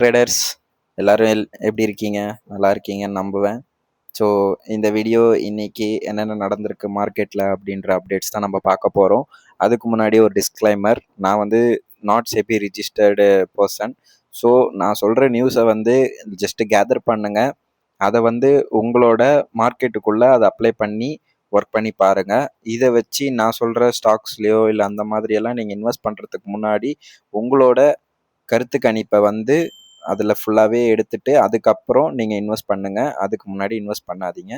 Traders எல்லாரும் L எப்படி இருக்கீங்க? நல்லா இருக்கீங்கன்னு நம்புவேன். ஸோ இந்த வீடியோ இன்னைக்கு என்னென்ன நடந்திருக்கு மார்க்கெட்டில் அப்படின்ற அப்டேட்ஸ் தான் நம்ம பார்க்க போகிறோம் அதுக்கு முன்னாடி ஒரு டிஸ்க்ளைமர் நான் வந்து not SEBI registered person so நான் சொல்கிற நியூஸை வந்து ஜஸ்ட்டு கேதர் பண்ணுங்க. அதை வந்து உங்களோட மார்க்கெட்டுக்குள்ளே அதை அப்ளை பண்ணி ஒர்க் பண்ணி பாருங்கள் இதை வச்சு நான் சொல்கிற ஸ்டாக்ஸ்லேயோ இல்லை அந்த மாதிரியெல்லாம் நீங்கள் இன்வெஸ்ட் பண்ணுறதுக்கு முன்னாடி உங்களோட கருத்து கணிப்பை வந்து அதில் ஃபுல்லாகவே எடுத்துட்டு அதுக்கப்புறம் நீங்கள் இன்வெஸ்ட் பண்ணுங்கள் அதுக்கு முன்னாடி இன்வெஸ்ட் பண்ணாதீங்க.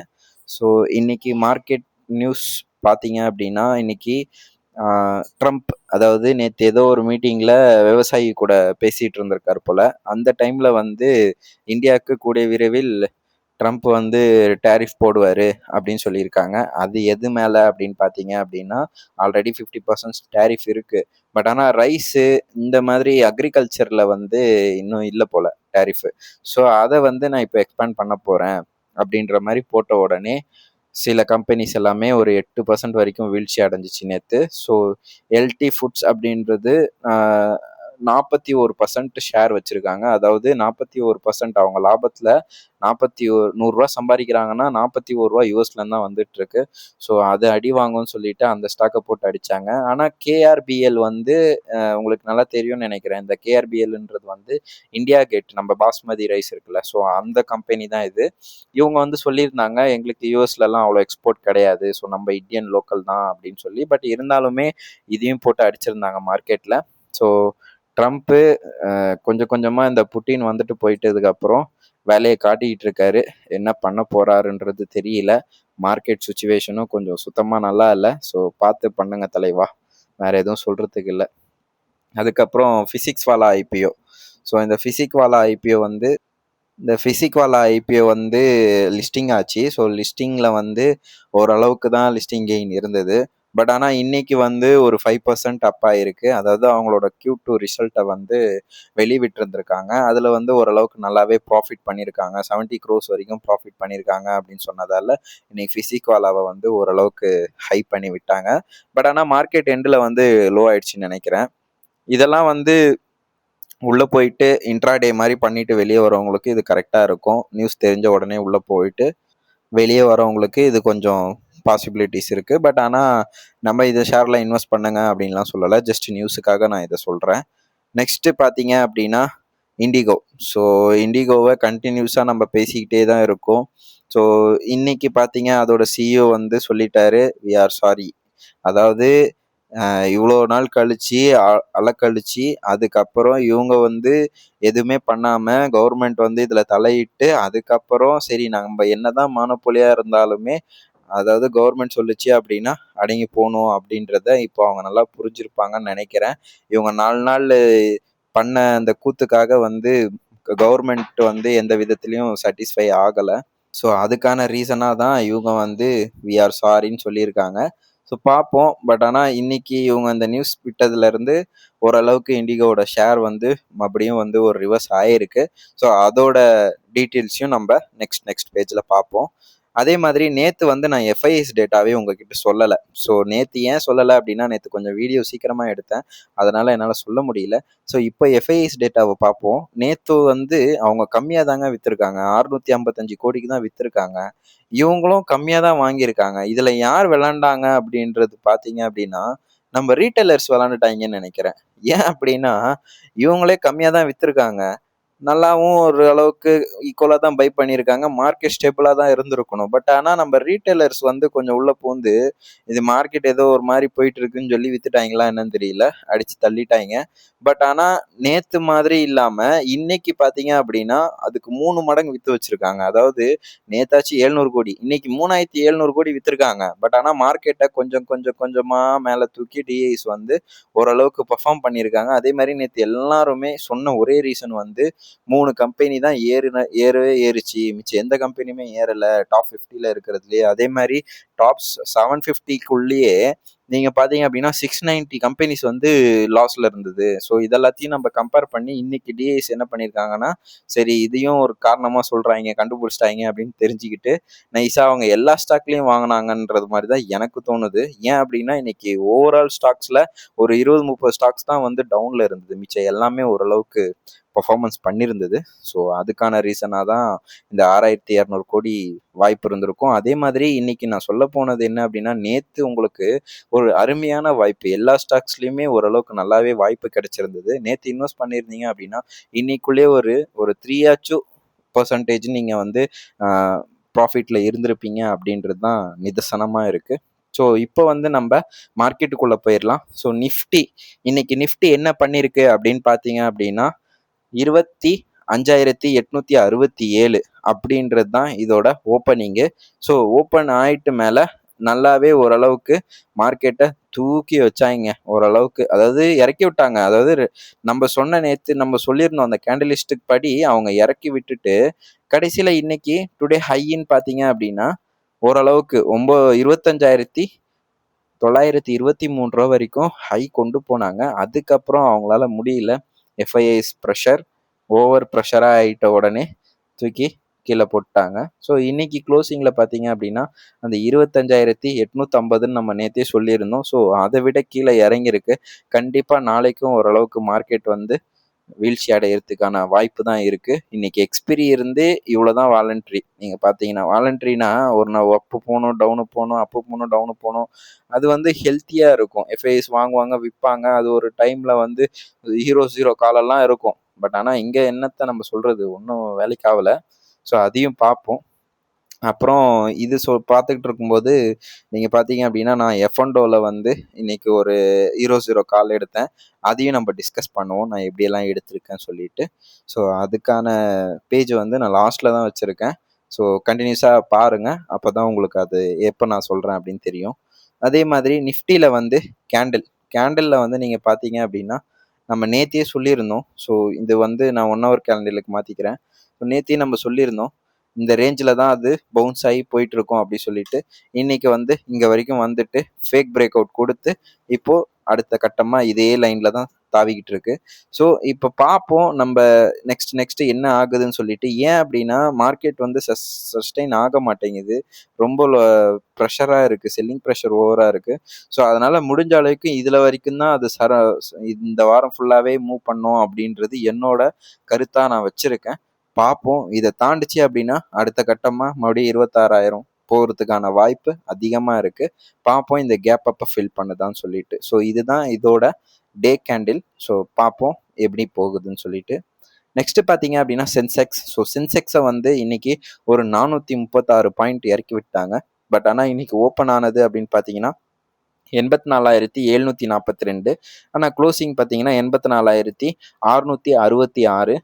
ஸோ இன்றைக்கி மார்க்கெட் நியூஸ் பார்த்தீங்க அப்படின்னா இன்றைக்கி ட்ரம்ப் அதாவது நேற்று ஏதோ ஒரு மீட்டிங்கில் விவசாயி கூட பேசிகிட்டு இருந்திருக்கார் போல். அந்த டைமில் வந்து இந்தியாவுக்கு கூடிய விரைவில் ட்ரம்ப் வந்து டேரிஃப் போடுவார் அப்படின்னு சொல்லியிருக்காங்க. அது எது மேலே அப்படின்னு பார்த்தீங்க அப்படின்னா ஆல்ரெடி ஃபிஃப்டி பர்சன்ட் டேரிஃப் இருக்குது பட் ஆனால் ரைஸு இந்த மாதிரி அக்ரிகல்ச்சரில் வந்து இன்னும் இல்லை போல் டேரிஃபு ஸோ அதை வந்து நான் இப்போ எக்ஸ்பேண்ட் பண்ண போகிறேன் அப்படின்ற மாதிரி போட்ட உடனே சில கம்பெனிஸ் எல்லாமே ஒரு எட்டு பர்சன்ட் வரைக்கும் வீழ்ச்சி அடைஞ்சிச்சு நேற்று ஸோ எல்டி ஃபுட்ஸ் அப்படின்றது நாற்பத்தி ஒரு பர்சன்ட் ஷேர் வச்சுருக்காங்க. அதாவது நாற்பத்தி ஒரு பர்சன்ட் அவங்க லாபத்தில் நாற்பத்தி ஒரு நூறுரூவா சம்பாதிக்கிறாங்கன்னா நாற்பத்தி ஒரு ரூபா யூஎஸ்லேருந்து தான் வந்துட்டு இருக்கு ஸோ அது அடி வாங்கும்னு சொல்லிட்டு அந்த ஸ்டாக்கை போட்டு அடித்தாங்க ஆனால் கேஆர்பிஎல் வந்து உங்களுக்கு நல்லா தெரியும்னு நினைக்கிறேன். இந்த கேஆர்பிஎல்ன்றது வந்து இந்தியா கேட் நம்ம பாஸ்மதி ரைஸ் இருக்குல்ல. ஸோ அந்த கம்பெனி தான் இது. இவங்க வந்து சொல்லியிருந்தாங்க எங்களுக்கு யூஎஸ்லலாம் அவ்வளோ எக்ஸ்போர்ட் கிடையாது. ஸோ நம்ம இந்தியன் லோக்கல் தான் அப்படின்னு சொல்லி. பட் இருந்தாலுமே இதையும் போட்டு அடிச்சிருந்தாங்க மார்க்கெட்டில் ஸோ ட்ரம்ப்பு கொஞ்சம் கொஞ்சமாக இந்த புட்டின் வந்துட்டு போயிட்டதுக்கப்புறம் வேலையை காட்டிக்கிட்டு இருக்காரு. என்ன பண்ண போறாருன்றது தெரியல. மார்க்கெட் சுச்சுவேஷனும் கொஞ்சம் சுத்தமாக நல்லா இல்லை. ஸோ பார்த்து பண்ணுங்க தலைவா. வேற எதுவும் சொல்கிறதுக்கு இல்லை. அதுக்கப்புறம் Physics Wallah I P O so இந்த Physics Wallah I P O வந்து இந்த Physics Wallah I P O வந்து லிஸ்டிங் ஆச்சு. ஸோ லிஸ்டிங்கில் வந்து ஓரளவுக்கு தான் லிஸ்டிங் கெயின் இருந்தது. பட் ஆனால் இன்னைக்கு வந்து ஒரு ஃபைவ் பர்சன்ட் அப் ஆயிருக்கு. அதாவது அவங்களோட கியூ டூ ரிசல்ட்டை வந்து வெளிவிட்டிருந்திருக்காங்க. அதில் வந்து ஓரளவுக்கு நல்லாவே ப்ராஃபிட் பண்ணியிருக்காங்க செவன்ட்டி க்ரோஸ் வரைக்கும் ப்ராஃபிட் பண்ணியிருக்காங்க அப்படின்னு சொன்னதால இன்னைக்கு ஃபிசிக்வாலாவை வந்து ஓரளவுக்கு ஹை பண்ணி விட்டாங்க. பட் ஆனால் மார்க்கெட் எண்டில் வந்து லோ ஆயிடுச்சுன்னு நினைக்கிறேன். இதெல்லாம் வந்து உள்ளே போயிட்டு இன்ட்ராடே மாதிரி பண்ணிட்டு வெளியே வரவங்களுக்கு இது கரெக்டாக இருக்கும். நியூஸ் தெரிஞ்ச உடனே உள்ளே போயிட்டு வெளியே வரவங்களுக்கு இது கொஞ்சம் பாசிபிலிட்டிஸ் இருக்குது பட் ஆனால் நம்ம இதை ஷேரில் இன்வெஸ்ட் பண்ணுங்க அப்படின்லாம் சொல்லலை. ஜஸ்ட் நியூஸுக்காக நான் இதை சொல்கிறேன் நெக்ஸ்ட்டு பார்த்தீங்க அப்படின்னா இண்டிகோ ஸோ இண்டிகோவை கண்டினியூஸாக நம்ம பேசிக்கிட்டே தான் இருக்கோம். ஸோ இன்னைக்கு பார்த்தீங்க அதோட சிஇஓ வந்து சொல்லிட்டாரு வி ஆர் சாரி அதாவது இவ்வளோ நாள் கழிச்சு அலக்கழிச்சு அதுக்கப்புறம் இவங்க வந்து எதுவுமே பண்ணாமல் கவர்மெண்ட் வந்து இதில் தலையிட்டு அதுக்கப்புறம் சரி நம்ம என்னதான் மானப்பொலியாக இருந்தாலுமே அதாவது கவர்மெண்ட் சொல்லுச்சு அப்படின்னா அடங்கி போகணும் அப்படின்றத இப்போ அவங்க நல்லா புரிஞ்சிருப்பாங்கன்னு நினைக்கிறேன். இவங்க நாலு நாள் பண்ண அந்த கூத்துக்காக வந்து கவர்மெண்ட் வந்து எந்த விதத்துலையும் சாட்டிஸ்ஃபை ஆகலை. ஸோ அதுக்கான ரீசனாக தான் இவங்க வந்து வி ஆர் சாரின்னு சொல்லியிருக்காங்க. ஸோ பார்ப்போம். பட் ஆனால் இன்னைக்கு இவங்க அந்த நியூஸ் விட்டதுலேருந்து ஓரளவுக்கு இண்டிகோவோட ஷேர் வந்து மறுபடியும் வந்து ஒரு ரிவர்ஸ் ஆகிருக்கு ஸோ அதோட டீட்டெயில்ஸையும் நம்ம நெக்ஸ்ட் நெக்ஸ்ட் பேஜில் பார்ப்போம். அதே மாதிரி நேற்று வந்து நான் எஃப்ஐஎஸ் டேட்டாவே உங்ககிட்ட சொல்லலை. ஸோ நேற்று ஏன் சொல்லலை அப்படின்னா நேற்று கொஞ்சம் வீடியோ சீக்கிரமாக எடுத்தேன். அதனால் என்னால் சொல்ல முடியல. ஸோ இப்போ எஃப்ஐஎஸ் டேட்டாவை பார்ப்போம். நேற்று வந்து அவங்க கம்மியாக தாங்க விற்றுருக்காங்க அறுநூற்றி ஐம்பத்தஞ்சு கோடிக்கு தான் விற்றுருக்காங்க இவங்களும் கம்மியாக தான் வாங்கியிருக்காங்க. இதில் யார் விளாண்டாங்க அப்படின்றது பார்த்தீங்க அப்படின்னா நம்ம ரீட்டைலர்ஸ் விளாண்டுட்டாங்கன்னு நினைக்கிறேன். ஏன் அப்படின்னா இவங்களே கம்மியாக தான் விற்றுருக்காங்க நல்லாவும் ஒரு அளவுக்கு ஈக்குவலாக தான் பை பண்ணியிருக்காங்க. மார்க்கெட் ஸ்டேபிளாக தான் இருந்திருக்கணும். பட் ஆனால் நம்ம ரீட்டைலர்ஸ் வந்து கொஞ்சம் உள்ளே பூந்து இது மார்க்கெட் ஏதோ ஒரு மாதிரி போயிட்டு இருக்குன்னு சொல்லி வித்துட்டாங்களா என்னன்னு தெரியல. அடித்து தள்ளிட்டாங்க. பட் ஆனால் நேற்று மாதிரி இல்லாமல் இன்னைக்கு பார்த்தீங்க அப்படின்னா அதுக்கு மூணு மடங்கு விற்று வச்சிருக்காங்க. அதாவது நேத்தாச்சு ஏழ்நூறு கோடி இன்னைக்கு மூணாயிரத்தி எழுநூறு கோடி விற்றுருக்காங்க பட் ஆனால் மார்க்கெட்டை கொஞ்சம் கொஞ்சம் கொஞ்சமாக மேலே தூக்கி டிஐஸ் வந்து ஓரளவுக்கு பர்ஃபார்ம் பண்ணியிருக்காங்க. அதே மாதிரி நேற்று எல்லாருமே சொன்ன ஒரே ரீசன் வந்து மூணு கம்பெனி தான் ஏறுன ஏறவே ஏறுச்சு. மிச்சம் எந்த கம்பெனியுமே ஏறலை. டாப் ஃபிஃப்டியில் இருக்கிறதுலையே. அதே மாதிரி டாப்ஸ் செவன் ஃபிஃப்டிக்குள்ளேயே நீங்கள் பார்த்தீங்க அப்படின்னா சிக்ஸ் நைன்ட்டி கம்பெனிஸ் வந்து லாஸில் இருந்தது. ஸோ இதெல்லாத்தையும் நம்ம கம்பேர் பண்ணி இன்னைக்கு டிஐஸ் என்ன பண்ணியிருக்காங்கன்னா சரி இதையும் ஒரு காரணமாக சொல்கிறாங்க கண்டுபிடிச்சிட்டாங்க அப்படின்னு தெரிஞ்சுக்கிட்டு நைஸாக அவங்க எல்லா ஸ்டாக்லேயும் வாங்கினாங்கன்றது மாதிரி தான் எனக்கு தோணுது. ஏன் அப்படின்னா இன்னைக்கு ஓவரால் ஸ்டாக்ஸில் ஒரு இருபது முப்பது ஸ்டாக்ஸ் தான் வந்து டவுனில் இருந்தது. மிச்சம் எல்லாமே ஓரளவுக்கு பர்ஃபார்மன்ஸ் பண்ணியிருந்தது ஸோ அதுக்கான ரீசனாக தான் இந்த ஆறாயிரத்தி இரநூறு கோடி வாய்ப்பு இருந்திருக்கும். அதே மாதிரி இன்னைக்கு நான் சொல்ல போனது என்ன அப்படின்னா நேற்று உங்களுக்கு ஒரு அருமையான வாய்ப்பு. எல்லா ஸ்டாக்ஸ்லேயுமே ஓரளவுக்கு நல்லாவே வாய்ப்பு கிடைச்சிருந்தது. நேற்று இன்வெஸ்ட் பண்ணியிருந்தீங்க அப்படின்னா இன்னைக்குள்ளே ஒரு ஒரு த்ரீயாச்சும் பர்சன்டேஜ் நீங்கள் வந்து ப்ராஃபிட்டில் இருந்திருப்பீங்க அப்படின்றது தான் நிதர்சனமாக இருக்குது ஸோ இப்போ வந்து நம்ம மார்க்கெட்டுக்குள்ளே போயிடலாம் ஸோ நிஃப்டி இன்னைக்கு நிஃப்டி என்ன பண்ணியிருக்கு அப்படின்னு பார்த்தீங்க அப்படின்னா இருபத்தி அஞ்சாயிரத்தி எட்நூற்றி அறுபத்தி ஏழு அப்படின்றது தான் இதோட ஓப்பனிங்கு ஸோ ஓப்பன் ஆயிட்டு மேலே நல்லாவே ஓரளவுக்கு மார்க்கெட்டை தூக்கி வச்சாங்க. ஓரளவுக்கு அதாவது இறக்கி விட்டாங்க. அதாவது நம்ம சொன்ன நேற்று நம்ம சொல்லியிருந்தோம் அந்த கேண்டலிஸ்டுக்கு படி அவங்க இறக்கி விட்டுட்டு கடைசியில் இன்னைக்கு டுடே ஹைன்னு பார்த்தீங்க அப்படின்னா ஓரளவுக்கு ஒம்பது இருபத்தஞ்சாயிரத்தி தொள்ளாயிரத்தி இருபத்தி மூணு ரூபா வரைக்கும் ஹை கொண்டு போனாங்க. அதுக்கப்புறம் அவங்களால முடியல. எஃப்ஐஐஸ் ப்ரெஷர் ஓவர் ப்ரெஷராக ஆகிட்ட உடனே தூக்கி கீழே போட்டாங்க. ஸோ இன்னைக்கு க்ளோசிங்கில் பார்த்தீங்க அப்படின்னா அந்த இருபத்தஞ்சாயிரத்தி எட்நூற்றம்பதுன்னு நம்ம நேற்றே சொல்லியிருந்தோம். ஸோ அதை விட கீழே இறங்கியிருக்கு. கண்டிப்பாக நாளைக்கும் ஓரளவுக்கு மார்க்கெட் வந்து வீழ்ச்சி அடையிறதுக்கான வாய்ப்பு தான் இருக்குது இன்னைக்கு எக்ஸ்பிரி இருந்தே இவ்வளோ தான் வாலண்ட்ரி நீங்கள் பார்த்தீங்கன்னா வாலண்ட்ரினா ஒரு நான் அப்பு போகணும் டவுனு போகணும் அப்பு போகணும் டவுனு போகணும். அது வந்து ஹெல்த்தியாக இருக்கும். எஃப்ஐஎஸ் வாங்குவாங்க விற்பாங்க அது ஒரு டைமில் வந்து ஹீரோ ஜீரோ காலெல்லாம் இருக்கும். பட் ஆனால் இங்கே என்னத்தை நம்ம சொல்கிறது ஒன்றும் வேலைக்கு ஆகலை ஸோ அதையும் பார்ப்போம். அப்புறம் இது சொ பார்த்துக்கிட்டு இருக்கும்போது நீங்கள் பார்த்தீங்க அப்படின்னா நான் எஃப்என்டோவில் வந்து இன்னைக்கு ஒரு ஹீரோ ஜீரோ கால் எடுத்தேன். அதையும் நம்ம டிஸ்கஸ் பண்ணுவோம். நான் எப்படியெல்லாம் எடுத்திருக்கேன் சொல்லிட்டு. ஸோ அதுக்கான பேஜ் வந்து நான் லாஸ்ட்டில் தான் வச்சுருக்கேன். ஸோ கண்டினியூஸாக பாருங்கள் அப்போ தான் உங்களுக்கு அது எப்போ நான் சொல்கிறேன் அப்படின்னு தெரியும். அதே மாதிரி நிஃப்டியில் வந்து கேண்டில் கேண்டிலில் வந்து நீங்கள் பார்த்தீங்க அப்படின்னா நம்ம நேத்தியே சொல்லியிருந்தோம். ஸோ இது வந்து நான் ஒன் ஹவர் கேலண்டருக்கு மாற்றிக்கிறேன் ஸோ நேத்தியே நம்ம சொல்லியிருந்தோம். இந்த ரேஞ்சில் தான் அது பவுன்ஸ் ஆகி போயிட்டு இருக்கும் அப்படி சொல்லிட்டு இன்னைக்கு வந்து இங்கே வரைக்கும் வந்துட்டு ஃபேக் பிரேக் அவுட் கொடுத்து இப்போ அடுத்த கட்டமாக இதே லைனில் தான் தாவிக்கிட்டு இருக்கு. ஸோ இப்போ பார்ப்போம் நம்ம நெக்ஸ்ட் நெக்ஸ்ட் என்ன ஆகுதுன்னு சொல்லிட்டு ஏன் அப்படின்னா மார்க்கெட் வந்து சஸ் சஸ்டைன் ஆக மாட்டேங்குது. ரொம்ப ப்ரெஷராக இருக்குது செல்லிங் ப்ரெஷர் ஓவராக இருக்குது ஸோ அதனால் முடிஞ்ச அளவுக்கு இதில் வரைக்கும் தான் அது சர இந்த வாரம் ஃபுல்லாகவே மூவ் பண்ணோம் அப்படின்றது என்னோட கருத்தாக நான் வச்சுருக்கேன். பார்ப்போம் இதை தாண்டிச்சு அப்படின்னா அடுத்த கட்டமாக மறுபடியும் இருபத்தாறாயிரம் போகிறதுக்கான வாய்ப்பு அதிகமாக இருக்குது பார்ப்போம் இந்த கேப் அப்போ ஃபில் பண்ணுதான்னு சொல்லிட்டு. ஸோ இதுதான் இதோட டே கேண்டில் ஸோ பார்ப்போம் எப்படி போகுதுன்னு சொல்லிட்டு. நெக்ஸ்ட் பார்த்தீங்க அப்படின்னா சென்செக்ஸ் ஸோ சென்செக்ஸை வந்து இன்னைக்கு ஒரு நானூற்றி முப்பத்தாறு பாயிண்ட் இறக்கி விட்டாங்க. பட் ஆனால் இன்னைக்கு ஓப்பன் ஆனது அப்படின்னு பார்த்தீங்கன்னா எண்பத்தி நாலாயிரத்தி எழுநூற்றி நாற்பத்தி ரெண்டு. ஆனால் க்ளோசிங் பார்த்தீங்கன்னா எண்பத்தி நாலாயிரத்தி அறுநூற்றி அறுபத்தி ஆறு.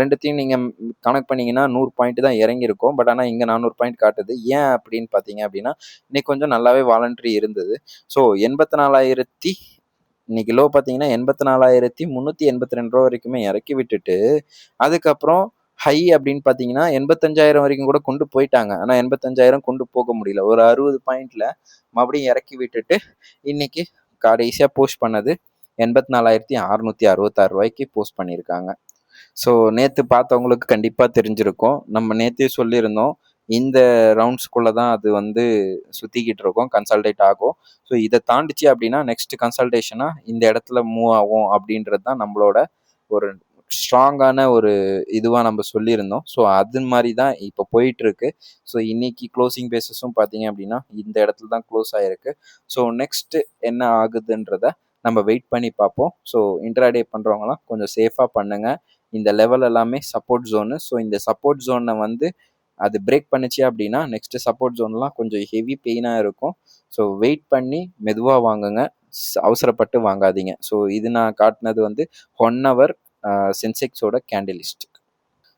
ரெண்டுத்தையும் நீங்கள் கனெக்ட் பண்ணிங்கன்னா நூறு பாயிண்ட் தான் இறங்கியிருக்கும். பட் ஆனால் இங்கே நானூறு பாயிண்ட் காட்டுது. ஏன் அப்படின்னு பார்த்தீங்க அப்படின்னா இன்னைக்கு கொஞ்சம் நல்லாவே வாலண்ட்ரி இருந்தது. ஸோ எண்பத்தி நாலாயிரத்தி இன்னைக்கு லோ பார்த்தீங்கன்னா எண்பத்தி நாலாயிரத்தி முந்நூற்றி எண்பத்தி ரெண்டு ரூபா வரைக்குமே இறக்கி விட்டுட்டு அதுக்கப்புறம் ஹை அப்படின்னு பார்த்தீங்கன்னா எண்பத்தஞ்சாயிரம் வரைக்கும் கூட கொண்டு போயிட்டாங்க. ஆனால் எண்பத்தஞ்சாயிரம் கொண்டு போக முடியல. ஒரு அறுபது பாயிண்ட்ல மறுபடியும் இறக்கி விட்டுட்டு இன்னைக்கு கடைசியாக போஸ்ட் பண்ணது எண்பத்தி நாலாயிரத்தி அறுநூத்தி அறுபத்தாறு ரூபாய்க்கு போஸ்ட் பண்ணியிருக்காங்க. ஸோ நேற்று பார்த்தவங்களுக்கு கண்டிப்பாக தெரிஞ்சிருக்கும். நம்ம நேற்றே சொல்லியிருந்தோம். இந்த ரவுண்ட்ஸ்குள்ளே தான் அது வந்து சுற்றிக்கிட்டு இருக்கும் கன்சல்டேட் ஆகும். ஸோ இதை தாண்டிச்சு அப்படின்னா நெக்ஸ்ட் கன்சல்டேஷனாக இந்த இடத்துல மூவ் ஆகும் அப்படின்றது தான் நம்மளோட ஒரு ஸ்ட்ராங்கான ஒரு இதுவாக நம்ம சொல்லியிருந்தோம். ஸோ அது மாதிரி தான் இப்போ போயிட்டுருக்கு. ஸோ இன்றைக்கி க்ளோசிங் பேசஸும் பார்த்தீங்க அப்படின்னா இந்த இடத்துல தான் க்ளோஸ் ஆகிருக்கு ஸோ நெக்ஸ்ட்டு என்ன ஆகுதுன்றத நம்ம வெயிட் பண்ணி பார்ப்போம். ஸோ இன்ட்ராடே பண்ணுறவங்களாம் கொஞ்சம் சேஃபாக பண்ணுங்கள் இந்த லெவல் எல்லாமே சப்போர்ட் ஜோனு ஸோ இந்த சப்போர்ட் ஜோனை வந்து அது பிரேக் பண்ணிச்சு அப்படின்னா நெக்ஸ்ட்டு சப்போர்ட் ஜோன்லாம் கொஞ்சம் ஹெவி பெயினாக இருக்கும். ஸோ வெயிட் பண்ணி மெதுவாக வாங்குங்க. அவசரப்பட்டு வாங்காதீங்க. ஸோ இது நான் காட்டினது வந்து ஒன் ஹவர் சென்செக்ஸோட கேண்டிலிஸ்ட்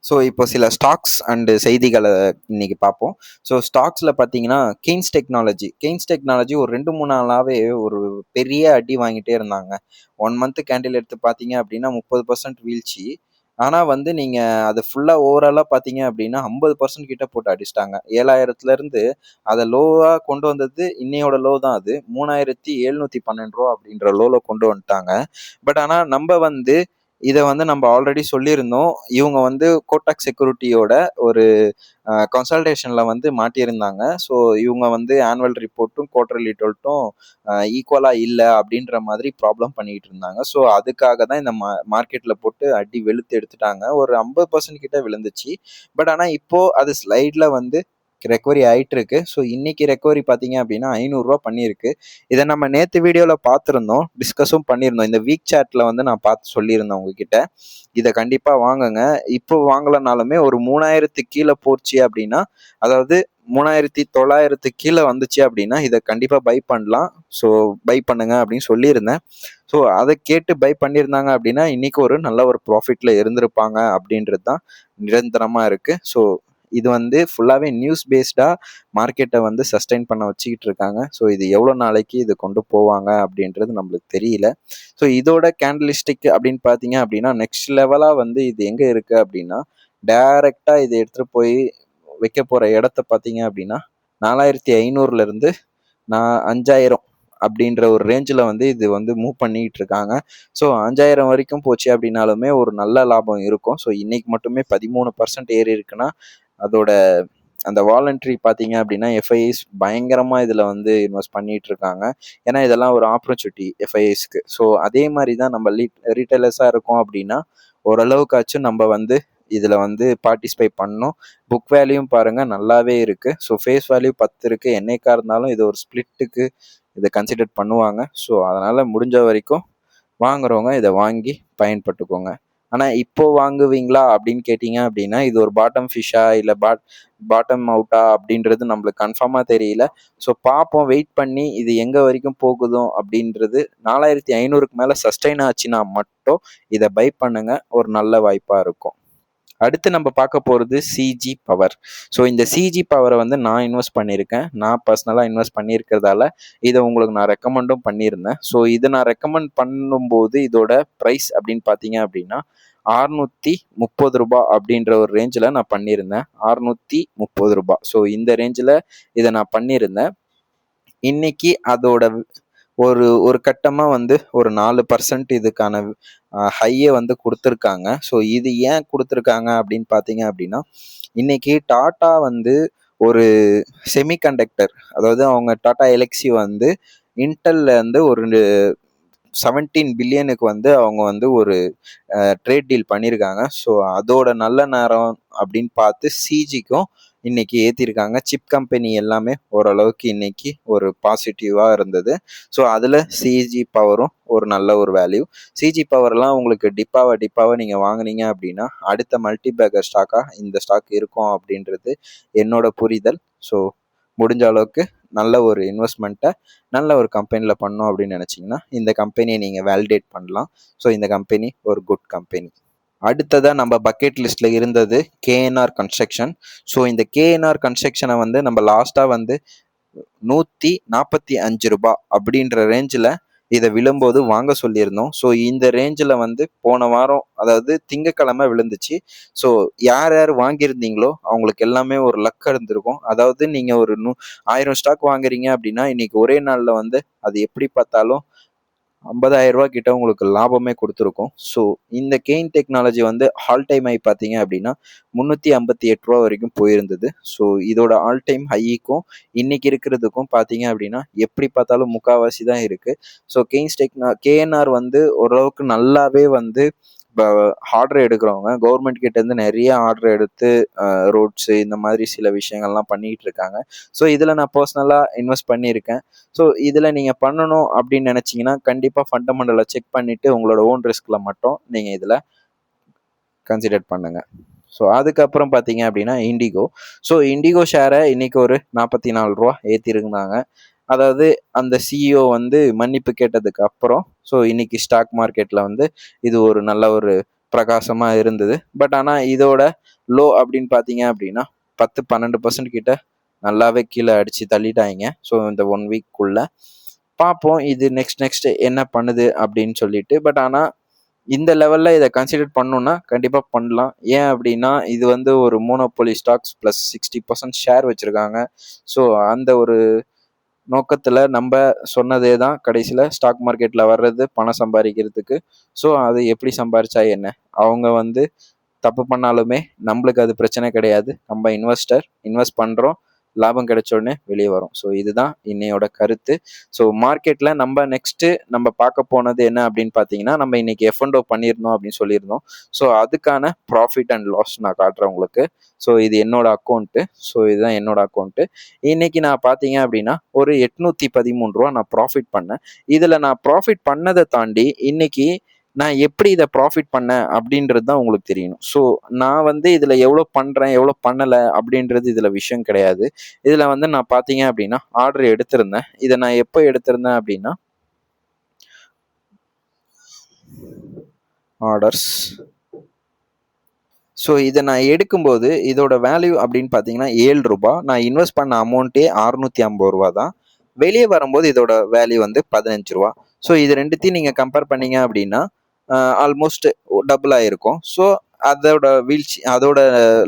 ஸோ இப்போ சில ஸ்டாக்ஸ் அண்டு செய்திகளை இன்னைக்கு பார்ப்போம். ஸோ ஸ்டாக்ஸில் பார்த்தீங்கன்னா கெய்ன்ஸ் டெக்னாலஜி கெய்ன்ஸ் டெக்னாலஜி ஒரு ரெண்டு மூணு நாளாகவே ஒரு பெரிய அடி வாங்கிட்டே இருந்தாங்க. ஒன் மந்த் கேண்டில் எடுத்து பார்த்தீங்க அப்படின்னா முப்பது பர்சன்ட் வீழ்ச்சி. ஆனால் வந்து நீங்கள் அது ஃபுல்லாக ஓவராலாக பார்த்தீங்க அப்படின்னா ஐம்பது பர்சன்ட் கிட்ட போட்டு அடிச்சிட்டாங்க. ஏழாயிரத்துலேருந்து அதை லோவாக கொண்டு வந்தது இன்னையோட லோ தான் அது. மூணாயிரத்தி எழுநூற்றி பன்னெண்டு ரூபா அப்படின்ற லோவில் கொண்டு வந்துட்டாங்க. பட் ஆனால் நம்ம வந்து இதை வந்து நம்ம ஆல்ரெடி சொல்லியிருந்தோம். இவங்க வந்து கோட்டாக் செக்யூரிட்டியோட ஒரு கன்சல்டேஷனில் வந்து மாட்டியிருந்தாங்க. ஸோ இவங்க வந்து ஆனுவல் ரிப்போர்ட்டும் குவார்டர்லி ரிப்போர்ட்டும் ஈக்குவலாக இல்லை அப்படின்ற மாதிரி ப்ராப்ளம் பண்ணிக்கிட்டு இருந்தாங்க ஸோ அதுக்காக தான் இந்த மா மார்க்கெட்டில் போட்டு அடி வெளுத்து எடுத்துட்டாங்க. ஒரு ஐம்பது பர்சன்ட் கிட்ட விழுந்துச்சு. பட் ஆனால் இப்போது அது ஸ்லைடில் வந்து ரெக்கவரி ஆயிட்டு இருக்கு ஸோ இன்னைக்கு ரெக்கவரி பார்த்தீங்க அப்படின்னா ஐநூறுரூவா பண்ணியிருக்கு. இதை நம்ம நேற்று வீடியோவில் பார்த்துருந்தோம். டிஸ்கஸும் பண்ணியிருந்தோம். இந்த வீக் சேட்டில் வந்து நான் பார்த்து சொல்லியிருந்தேன் உங்ககிட்ட. இதை கண்டிப்பாக வாங்குங்க. இப்போ வாங்கலனாலுமே ஒரு மூணாயிரத்து கீழே போச்சு அப்படின்னா அதாவது மூணாயிரத்தி தொள்ளாயிரத்து கீழே வந்துச்சு அப்படின்னா இதை கண்டிப்பாக பை பண்ணலாம். ஸோ பை பண்ணுங்க அப்படின்னு சொல்லியிருந்தேன். ஸோ அதை கேட்டு பை பண்ணியிருந்தாங்க அப்படின்னா இன்னைக்கு ஒரு நல்ல ஒரு ப்ராஃபிட்டில் இருந்திருப்பாங்க அப்படின்றது தான் நிரந்தரமாக இருக்குது ஸோ இது வந்து ஃபுல்லாகவே நியூஸ் பேஸ்டாக மார்க்கெட்டை வந்து சஸ்டைன் பண்ண வச்சுக்கிட்டு இருக்காங்க ஸோ இது எவ்வளோ நாளைக்கு இது கொண்டு போவாங்க அப்படின்றது நம்மளுக்கு தெரியல. ஸோ இதோட கேண்டலிஸ்டிக் அப்படின்னு பார்த்தீங்க அப்படின்னா நெக்ஸ்ட் லெவலாக வந்து இது எங்கே இருக்குது அப்படின்னா டைரெக்டாக இதை எடுத்துகிட்டு போய் வைக்க போகிற இடத்த பார்த்தீங்க அப்படின்னா நாலாயிரத்தி ஐநூறுலேருந்து நான் அஞ்சாயிரம் அப்படின்ற ஒரு ரேஞ்சில் வந்து இது வந்து மூவ் பண்ணிக்கிட்டு இருக்காங்க ஸோ அஞ்சாயிரம் வரைக்கும் போச்சு அப்படின்னாலுமே ஒரு நல்ல லாபம் இருக்கும். ஸோ இன்னைக்கு மட்டுமே பதிமூணு பர்சன்ட் ஏறி இருக்குன்னா அதோட அந்த வாலண்ட்ரி பார்த்தீங்க அப்படின்னா எஃப்ஐஎஸ் பயங்கரமாக இதில் வந்து இன்வெஸ்ட் பண்ணிட்டு இருக்காங்க ஏன்னா இதெல்லாம் ஒரு ஆப்பர்ச்சுனிட்டி எஃப்ஐஎஸ்க்கு ஸோ அதே மாதிரி தான் நம்ம லீ ரீட்டைலர்ஸாக இருக்கோம் அப்படின்னா ஓரளவுக்காச்சும் நம்ம வந்து இதில் வந்து பார்ட்டிசிபேட் பண்ணணும் புக் வேல்யூம் பாருங்கள் நல்லாவே இருக்குது ஸோ ஃபேஸ் வேல்யூ பத்து இருக்குது என்னைக்கா இருந்தாலும் இது ஒரு ஸ்பிளிட்டுக்கு இதை கன்சிடர் பண்ணுவாங்க. ஸோ அதனால் முடிஞ்ச வரைக்கும் வாங்குறவங்க இதை வாங்கி பயன்பட்டுக்கோங்க. ஆனால் இப்போ வாங்குவீங்களா அப்படின்னு கேட்டிங்க அப்படின்னா இது ஒரு பாட்டம் ஃபிஷ்ஷா இல்லை பாட் பாட்டம் அவுட்டா அப்படின்றது நம்மளுக்கு கன்ஃபார்மாக தெரியல. ஸோ பார்ப்போம். வெயிட் பண்ணி இது எங்கே வரைக்கும் போகுதோ அப்படின்றது நாலாயிரத்தி ஐநூறுக்கு மேலே சஸ்டைன் ஆச்சுன்னா மட்டும் இதை பை பண்ணுங்க. ஒரு நல்ல வாய்ப்பாக இருக்கும். அடுத்து நம்ம பார்க்க போகிறது சிஜி பவர் ஸோ இந்த சிஜி பவரை வந்து நான் இன்வெஸ்ட் பண்ணியிருக்கேன். நான் பர்சனலாக இன்வெஸ்ட் பண்ணியிருக்கிறதால இதை உங்களுக்கு நான் ரெக்கமெண்டும் பண்ணியிருந்தேன். ஸோ இதை நான் ரெக்கமெண்ட் பண்ணும்போது இதோட ப்ரைஸ் அப்படின்னு பார்த்தீங்க அப்படின்னா அறுநூற்றி முப்பது ரூபா அப்படின்ற ஒரு ரேஞ்சில் நான் பண்ணியிருந்தேன். அறுநூற்றி முப்பது ரூபாய் ஸோ இந்த ரேஞ்சில் இதை நான் பண்ணியிருந்தேன். இன்னைக்கு அதோட ஒரு ஒரு கட்டமாக வந்து ஒரு நாலு பர்சன்ட் இதுக்கான ஹையை வந்து கொடுத்துருக்காங்க. ஸோ இது ஏன் கொடுத்துருக்காங்க அப்படின்னு பார்த்தீங்க அப்படின்னா இன்னைக்கு டாட்டா வந்து ஒரு செமிகண்டக்டர் அதாவது அவங்க டாடா எலெக்சி வந்து இன்டெல்ல இருந்து ஒரு செவன்டீன் பில்லியனுக்கு வந்து அவங்க வந்து ஒரு ட்ரேட் டீல் பண்ணியிருக்காங்க ஸோ அதோட நல்ல நேரம் அப்படின்னு பார்த்து சிஜிக்கும் இன்னைக்கு ஏற்றிருக்காங்க சிப் கம்பெனி எல்லாமே ஓரளவுக்கு இன்னைக்கு ஒரு பாசிட்டிவாக இருந்தது. ஸோ அதில் சிஜி பவரும் ஒரு நல்ல ஒரு வேல்யூ சிஜி பவர்லாம் உங்களுக்கு டிப்பாவை டிப்பாவை நீங்கள் வாங்குனீங்க அப்படின்னா அடுத்த மல்டிபேக்கர் ஸ்டாக்காக இந்த ஸ்டாக் இருக்கும் அப்படின்றது என்னோட புரிதல். ஸோ முடிஞ்ச அளவுக்கு நல்ல ஒரு இன்வெஸ்ட்மெண்ட்டை நல்ல ஒரு கம்பெனியில் பண்ணோம் அப்படின்னு நினச்சிங்கன்னா இந்த கம்பெனியை நீங்கள் வேலிடேட் பண்ணலாம். ஸோ இந்த கம்பெனி ஒரு குட் கம்பெனி அடுத்ததாக நம்ம பக்கெட் லிஸ்ட்டில் இருந்தது K N R construction so இந்த கேஎன்ஆர் கன்ஸ்ட்ரக்ஷனை வந்து நம்ம லாஸ்ட்டாக வந்து நூற்றி நாற்பத்தி அஞ்சு ரூபா அப்படின்ற ரேஞ்சில் இதை விழும்போது வாங்க சொல்லியிருந்தோம். ஸோ இந்த ரேஞ்சில் வந்து போன வாரம் அதாவது திங்கக்கிழமை விழுந்துச்சு. ஸோ யார் யார் வாங்கியிருந்தீங்களோ அவங்களுக்கு எல்லாமே ஒரு லக் இருந்திருக்கும். அதாவது நீங்கள் ஒரு நூ ஆயிரம் ஸ்டாக் வாங்குறீங்க அப்படின்னா இன்னைக்கு ஒரே நாளில் வந்து அது எப்படி பார்த்தாலும் ஐம்பதாயிரம் ரூபா கிட்ட உங்களுக்கு லாபமே கொடுத்துருக்கும். ஸோ இந்த கெயின் டெக்னாலஜி வந்து ஆல் டைம் ஹை பார்த்தீங்க அப்படின்னா முந்நூற்றி ஐம்பத்தி எட்டு ரூபா வரைக்கும் போயிருந்தது. ஸோ இதோட ஆல் டைம் ஹைக்கும் இன்னைக்கு இருக்கிறதுக்கும் பார்த்தீங்க அப்படின்னா எப்படி பார்த்தாலும் முக்காவாசி தான் இருக்குது ஸோ கெயின்ஸ் டெக்னா கேஎன்ஆர் வந்து ஓரளவுக்கு நல்லாவே வந்து இப்போ ஆர்டர் எடுக்கிறவங்க கவர்மெண்ட் கிட்டேருந்து நிறைய ஆர்டர் எடுத்து ரோட்ஸு இந்த மாதிரி சில விஷயங்கள்லாம் பண்ணிக்கிட்டு இருக்காங்க. ஸோ இதில் நான் பர்சனலாக இன்வெஸ்ட் பண்ணியிருக்கேன். ஸோ இதில் நீங்கள் பண்ணணும் அப்படின்னு நினச்சிங்கன்னா கண்டிப்பாக ஃபண்டமெண்டலை செக் பண்ணிவிட்டு உங்களோட ஓன் ரிஸ்கில் மட்டும் நீங்கள் இதில் கன்சிடர் பண்ணுங்கள் ஸோ அதுக்கப்புறம் பார்த்தீங்க அப்படின்னா இண்டிகோ ஸோ இண்டிகோ ஷேரை இன்றைக்கி ஒரு நாற்பத்தி நாலு ரூபா ஏற்றிருந்தாங்க அதாவது அந்த சிஇஓ வந்து மன்னிப்பு கேட்டதுக்கு அப்புறம் ஸோ இன்னைக்கு ஸ்டாக் மார்க்கெட்டில் வந்து இது ஒரு நல்ல ஒரு பிரகாசமாக இருந்தது. பட் ஆனால் இதோட லோ அப்படின்னு பார்த்தீங்க அப்படின்னா பத்து பன்னெண்டு பர்சன்ட் கிட்ட நல்லாவே கீழே அடித்து தள்ளிட்டாங்க. ஸோ இந்த ஒன் வீக்குள்ளே பார்ப்போம் இது நெக்ஸ்ட் நெக்ஸ்ட் என்ன பண்ணுது அப்படின்னு சொல்லிட்டு. பட் ஆனால் இந்த லெவலில் இதை கன்சிடர் பண்ணோன்னா கண்டிப்பாக பண்ணலாம். ஏன் அப்படின்னா இது வந்து ஒரு monopoly stocks plus sixty percent share வச்சுருக்காங்க. ஸோ அந்த ஒரு நோக்கத்தில் நம்ம சொன்னதே தான் கடைசியில் ஸ்டாக் மார்க்கெட்டில் வர்றது பணம் சம்பாதிக்கிறதுக்கு. ஸோ அது எப்படி சம்பாரிச்சா என்ன? அவங்க வந்து தப்பு பண்ணாலுமே நம்மளுக்கு அது பிரச்சனை கிடையாது. நம்ம இன்வெஸ்டர் இன்வெஸ்ட் பண்ணுறோம் லாபம் கிடைச்ச உடனே வெளியே வரும். ஸோ இதுதான் இன்னையோட கருத்து. ஸோ மார்க்கெட்டில் நம்ம நெக்ஸ்ட்டு நம்ம பார்க்க போனது என்ன அப்படின்னு பார்த்தீங்கன்னா நம்ம இன்னைக்கு எஃப்என்டோ பண்ணியிருந்தோம் அப்படின்னு சொல்லியிருந்தோம். ஸோ அதுக்கான ப்ராஃபிட் அண்ட் லாஸ் நான் காட்டுறேன் உங்களுக்கு. ஸோ இது என்னோட அக்கௌண்ட்டு ஸோ இதுதான் என்னோட அக்கௌண்ட்டு இன்னைக்கு நான் பார்த்தீங்க அப்படின்னா ஒரு எட்நூற்றி பதிமூணு ரூபா நான் ப்ராஃபிட் பண்ணேன். இதில் நான் ப்ராஃபிட் பண்ணதை தாண்டி இன்னைக்கு நான் எப்படி இதை ப்ராஃபிட் பண்ணேன் அப்படின்றது தான் உங்களுக்கு தெரியணும். ஸோ நான் வந்து இதில் எவ்வளோ பண்ணுறேன் எவ்வளோ பண்ணலை அப்படின்றது இதில் விஷயம் கிடையாது. இதில் வந்து நான் பார்த்தீங்க அப்படின்னா ஆர்டர் எடுத்திருந்தேன். இதை நான் எப்போ எடுத்திருந்தேன் அப்படின்னா ஆர்டர்ஸ் ஸோ இதை நான் எடுக்கும்போது இதோட வேல்யூ அப்படின்னு பார்த்தீங்கன்னா ஏழு ரூபா நான் இன்வெஸ்ட் பண்ண அமௌண்ட்டே அறுநூற்றி ஐம்பது ரூபா தான். வெளியே வரும்போது இதோட வேல்யூ வந்து பதினஞ்சு ரூபா ஸோ இது ரெண்டுத்தையும் நீங்கள் கம்பேர் பண்ணீங்க அப்படின்னா ஆல்மோஸ்ட் டபுள் ஆயிருக்கும். ஸோ அதோட வீழ்ச்சி அதோட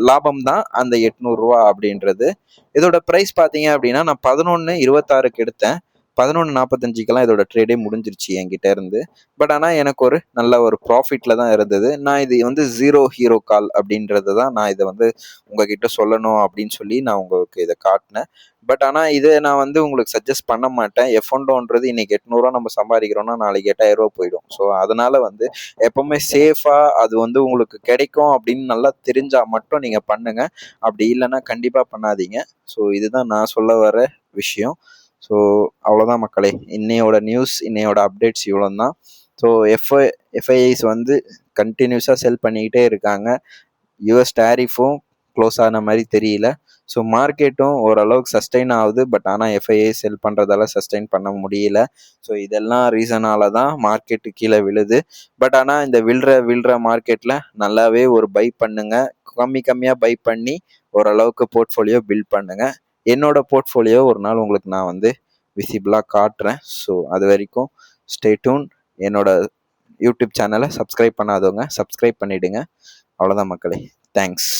லாபம் தான் அந்த எட்நூறுரூவா அப்படின்றது. இதோட ப்ரைஸ் பார்த்தீங்க அப்படின்னா நான் பதினொன்று இருபத்தாறுக்கு எடுத்தேன். பதினொன்று நாற்பத்தஞ்சுக்கெல்லாம் இதோட ட்ரேடே முடிஞ்சிருச்சு என்கிட்ட இருந்து. பட் ஆனால் எனக்கு ஒரு நல்ல ஒரு ப்ராஃபிட்டில் தான் இருந்தது. நான் இது வந்து ஜீரோ ஹீரோ கால் அப்படின்றத தான் நான் இதை வந்து உங்ககிட்ட சொல்லணும் அப்படின்னு சொல்லி நான் உங்களுக்கு இதை காட்டினேன். பட் ஆனால் இதை நான் வந்து உங்களுக்கு சஜஸ்ட் பண்ண மாட்டேன். எஃப்ஒண்டோன்றது இன்னைக்கு எட்நூறுவா நம்ம சம்பாதிக்கிறோம்னா நாளைக்கு எட்டாயிரம் ரூபா போயிடும். ஸோ அதனால வந்து எப்பவுமே சேஃபாக அது வந்து உங்களுக்கு கிடைக்கும் அப்படின்னு நல்லா தெரிஞ்சால் மட்டும் நீங்கள் பண்ணுங்கள் அப்படி இல்லைன்னா கண்டிப்பாக பண்ணாதீங்க. ஸோ இதுதான் நான் சொல்ல வர விஷயம். ஸோ அவ்வளோதான் மக்களே. இன்னையோட நியூஸ் இன்னையோட அப்டேட்ஸ் இவ்வளோ தான் ஸோ எஃப்ஐ எஃப்ஐஐஸ் வந்து கண்டினியூஸாக செல் பண்ணிக்கிட்டே இருக்காங்க. யூஎஸ் டேரிஃபும் க்ளோஸ் ஆன மாதிரி தெரியல. ஸோ மார்க்கெட்டும் ஓரளவுக்கு சஸ்டெயின் ஆகுது. பட் ஆனால் எஃப்ஐஐ செல் பண்ணுறதால சஸ்டெயின் பண்ண முடியல. ஸோ இதெல்லாம் ரீசனால தான் மார்க்கெட்டு கீழே விழுது. பட் ஆனால் இந்த விழுற விழுற மார்க்கெட்டில் நல்லாவே ஒரு பை பண்ணுங்க. கம்மி கம்மியாக பை பண்ணி ஓரளவுக்கு போர்ட்ஃபோலியோ பில்ட் பண்ணுங்கள் என்னோட போர்ட்ஃபோலியோ ஒரு நாள் உங்களுக்கு நான் வந்து விசிபிளாக காட்டுறேன். ஸோ அது வரைக்கும் ஸ்டேட்டூன் என்னோட யூடியூப் சேனலை சப்ஸ்கிரைப் பண்ணாதவங்க சப்ஸ்கிரைப் பண்ணிவிடுங்க அவ்வளோதான் மக்களே. தேங்க்ஸ்